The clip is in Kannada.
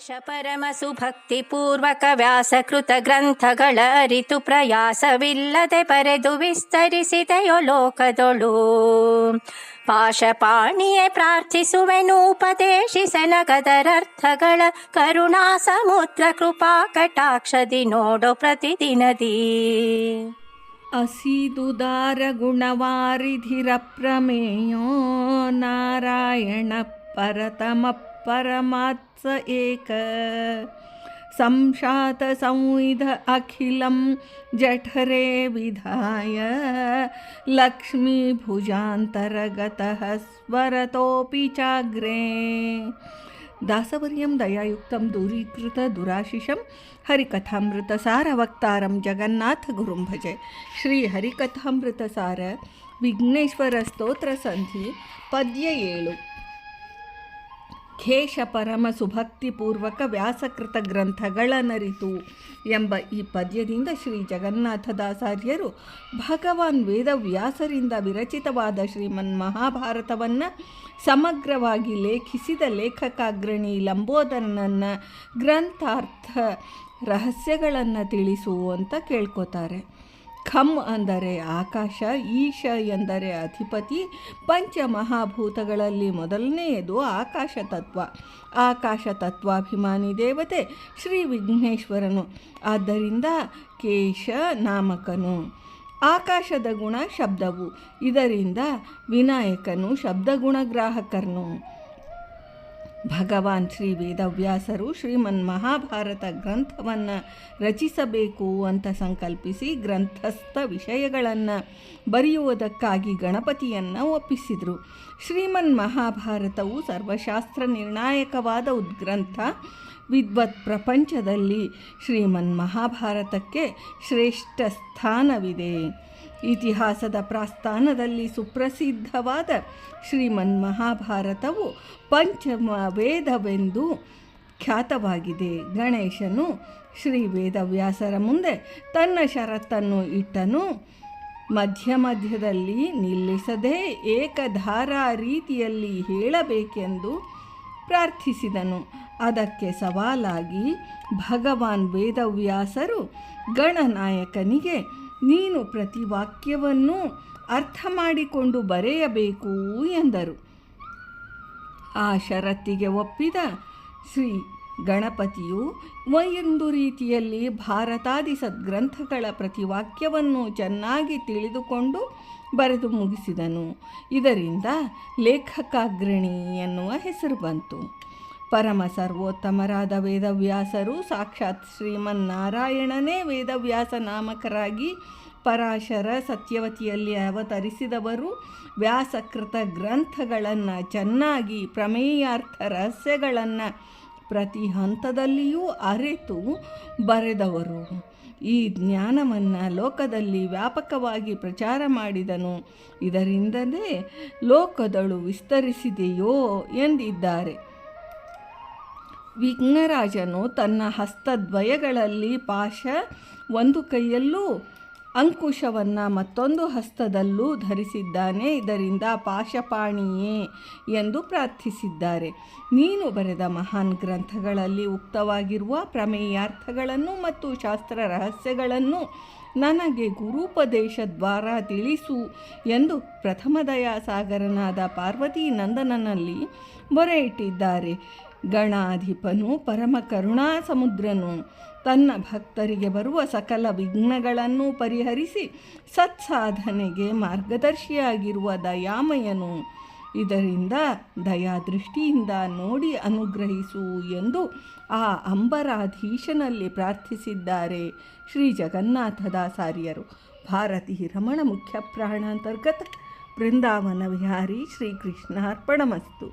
ಕೇಶ ಪರಮ ಸುಭಕ್ತಿಪೂರ್ವಕ ವ್ಯಾಸಕೃತ ಗ್ರಂಥಗಳ ಅರಿತು ಪ್ರಯಾಸವಿಲ್ಲದೆ ಬರೆದು ವಿಸ್ತರಿಸಿದೆಯೋ ಲೋಕದೊಳು ಪಾಶಪಾಣಿಯೇ ಪ್ರಾರ್ಥಿಸುವೆನು ಉಪದೇಶಿಸನಗದರರ್ಥಗಳ ಕರುಣಾ ಸಮುದ್ರ ಕೃಪಾ ಕಟಾಕ್ಷದಿ ನೋಡೋ ಪ್ರತಿದಿನದಿ ಅಸಿದುದಾರ ಗುಣವಾರಿಧಿರ ಪ್ರಮೇಯೋ ನಾರಾಯಣ ಪರತಮ परमात्स एक। संशातसंविध अखिलं जठरे विधाय। लक्ष्मीभुजान्तरगतः स्वरतोऽपि चाग्रे। दासवर्यं दयायुक्तं दूरीकृतदुराशिषं हरिकथामृतसारवक्तारं जगन्नाथगुरुं भजे। श्रीहरिकथामृतसार विघ्नेश्वरस्तोत्रसन्धि पद्य एळु ಖೇಶ ಪರಮ ಸುಭಕ್ತಿಪೂರ್ವಕ ವ್ಯಾಸಕೃತ ಗ್ರಂಥಗಳನರಿತು ಎಂಬ ಈ ಪದ್ಯದಿಂದ ಶ್ರೀ ಜಗನ್ನಾಥದಾಸಾರ್ಯರು ಭಗವಾನ್ ವೇದವ್ಯಾಸರಿಂದ ವಿರಚಿತವಾದ ಶ್ರೀಮನ್ ಮಹಾಭಾರತವನ್ನು ಸಮಗ್ರವಾಗಿ ಲೇಖಿಸಿದ ಲೇಖಕಾಗ್ರಣಿ ಲಂಬೋದರನನ್ನ ಗ್ರಂಥಾರ್ಥ ರಹಸ್ಯಗಳನ್ನು ತಿಳಿಸು ಅಂತ ಕೇಳ್ಕೋತಾರೆ. ಖಮ್ ಅಂದರೆ ಆಕಾಶ, ಈಶ ಎಂದರೆ ಅಧಿಪತಿ ಪಂಚಮಹಾಭೂತಗಳಲ್ಲಿ ಮೊದಲನೆಯದು ಆಕಾಶ ತತ್ವ. ಆಕಾಶ ತತ್ವಾಭಿಮಾನಿ ದೇವತೆ, ಶ್ರೀ ವಿಘ್ನೇಶ್ವರನು. ಆದ್ದರಿಂದ ಕೇಶ ನಾಮಕನು. ಆಕಾಶದ ಗುಣ ಶಬ್ದವು. ಇದರಿಂದ ವಿನಾಯಕನು ಶಬ್ದಗುಣಗ್ರಾಹಕರ್ನು ಭಗವಾನ್ ಶ್ರೀ ವೇದವ್ಯಾಸರು ಶ್ರೀಮನ್ ಮಹಾಭಾರತ ಗ್ರಂಥವನ್ನು ರಚಿಸಬೇಕು ಅಂತ ಸಂಕಲ್ಪಿಸಿ ಗ್ರಂಥಸ್ಥ ವಿಷಯಗಳನ್ನು ಬರೆಯುವುದಕ್ಕಾಗಿ ಗಣಪತಿಯನ್ನು ಒಪ್ಪಿಸಿದರು. ಶ್ರೀಮನ್ ಮಹಾಭಾರತವು ಸರ್ವಶಾಸ್ತ್ರ ನಿರ್ಣಾಯಕವಾದ ಉದ್ಗ್ರಂಥ ವಿದ್ವತ್ ಪ್ರಪಂಚದಲ್ಲಿ ಶ್ರೀಮನ್ ಮಹಾಭಾರತಕ್ಕೆ ಶ್ರೇಷ್ಠ ಸ್ಥಾನವಿದೆ. ಇತಿಹಾಸದ ಪ್ರಾಸ್ಥಾನದಲ್ಲಿ ಸುಪ್ರಸಿದ್ಧವಾದ ಶ್ರೀಮನ್ ಮಹಾಭಾರತವು ಪಂಚಮ ವೇದವೆಂದು ಖ್ಯಾತವಾಗಿದೆ. ಗಣೇಶನು ಶ್ರೀ ವೇದವ್ಯಾಸರ ಮುಂದೆ ತನ್ನ ಷರತ್ತನ್ನು ಇಟ್ಟನು. ಮಧ್ಯ ಮಧ್ಯದಲ್ಲಿ ನಿಲ್ಲಿಸದೆ ಏಕಧಾರಾ ರೀತಿಯಲ್ಲಿ ಹೇಳಬೇಕೆಂದು ಪ್ರಾರ್ಥಿಸಿದನು. ಅದಕ್ಕೆ ಸವಾಲಾಗಿ ಭಗವಾನ್ ವೇದವ್ಯಾಸರು ಗಣನಾಯಕನಿಗೆ, ನೀನು ಪ್ರತಿ ವಾಕ್ಯವನ್ನು ಅರ್ಥ ಮಾಡಿಕೊಂಡು ಬರೆಯಬೇಕು ಎಂದರು. ಆ ಷರತ್ತಿಗೆ ಒಪ್ಪಿದ ಶ್ರೀ ಗಣಪತಿಯು ಒಂದು ರೀತಿಯಲ್ಲಿ ಭಾರತಾದಿ ಸದ್ಗ್ರಂಥಗಳ ಪ್ರತಿ ವಾಕ್ಯವನ್ನು ಚೆನ್ನಾಗಿ ತಿಳಿದುಕೊಂಡು ಬರೆದು ಮುಗಿಸಿದನು. ಇದರಿಂದ ಲೇಖಕಾಗ್ರಣಿ ಎನ್ನುವ ಹೆಸರು ಬಂತು. ಪರಮ ಸರ್ವೋತ್ತಮರಾದ ವೇದವ್ಯಾಸರು ಸಾಕ್ಷಾತ್ ಶ್ರೀಮನ್ನಾರಾಯಣನೇ ವೇದವ್ಯಾಸ ನಾಮಕರಾಗಿ ಪರಾಶರ ಸತ್ಯವತಿಯಲ್ಲಿ ಅವತರಿಸಿದವರು ವ್ಯಾಸಕೃತ ಗ್ರಂಥಗಳನ್ನು ಚೆನ್ನಾಗಿ ಪ್ರಮೇಯಾರ್ಥ ರಹಸ್ಯಗಳನ್ನು ಪ್ರತಿ ಹಂತದಲ್ಲಿಯೂ ಅರಿತು ಬರೆದವರು. ಈ ಜ್ಞಾನವನ್ನು ಲೋಕದಲ್ಲಿ ವ್ಯಾಪಕವಾಗಿ ಪ್ರಚಾರ ಮಾಡಿದನು. ಇದರಿಂದಲೇ ಲೋಕದಳು ವಿಸ್ತರಿಸಿದೆಯೋ ಎಂದಿದ್ದಾರೆ. ವಿಘ್ನರಾಜನು ತನ್ನ ಹಸ್ತದ್ವಯಗಳಲ್ಲಿ ಪಾಶ ಒಂದು ಕೈಯಲ್ಲೂ ಅಂಕುಶವನ್ನು ಮತ್ತೊಂದು ಹಸ್ತದಲ್ಲೂ ಧರಿಸಿದ್ದಾನೆ. ಇದರಿಂದ ಪಾಶಪಾಣಿಯೇ ಎಂದು ಪ್ರಾರ್ಥಿಸಿದ್ದಾರೆ. ನೀನು ಬರೆದ ಮಹಾನ್ ಗ್ರಂಥಗಳಲ್ಲಿ ಉಕ್ತವಾಗಿರುವ ಪ್ರಮೇಯಾರ್ಥಗಳನ್ನು ಮತ್ತು ಶಾಸ್ತ್ರ ರಹಸ್ಯಗಳನ್ನು ನನಗೆ ಗುರುಪದೇಶ ದ್ವಾರ ತಿಳಿಸು ಎಂದು ಪ್ರಥಮದಯಾಸಾಗರನಾದ ಪಾರ್ವತಿ ನಂದನನಲ್ಲಿ ಮೊರೆ ಇಟ್ಟಿದ್ದಾರೆ ಗಣಾಧಿಪನು ಪರಮ ಕರುಣಾ ಸಮುದ್ರನು ತನ್ನ ಭಕ್ತರಿಗೆ ಬರುವ ಸಕಲ ವಿಘ್ನಗಳನ್ನು ಪರಿಹರಿಸಿ ಸತ್ಸಾಧನೆಗೆ ಮಾರ್ಗದರ್ಶಿಯಾಗಿರುವ ದಯಾಮಯನು ಇದರಿಂದ ದಯಾದೃಷ್ಟಿಯಿಂದ ನೋಡಿ ಅನುಗ್ರಹಿಸು ಎಂದು ಆ ಅಂಬರಾಧೀಶನಲ್ಲಿ ಪ್ರಾರ್ಥಿಸಿದ್ದಾರೆ ಶ್ರೀ ಜಗನ್ನಾಥದಾಸಾರ್ಯರು ಭಾರತಿ ರಮಣ ಮುಖ್ಯ ಪ್ರಾಣಾಂತರ್ಗತ ಬೃಂದಾವನ ವಿಹಾರಿ ಶ್ರೀಕೃಷ್ಣಾರ್ಪಣಮಸ್ತು.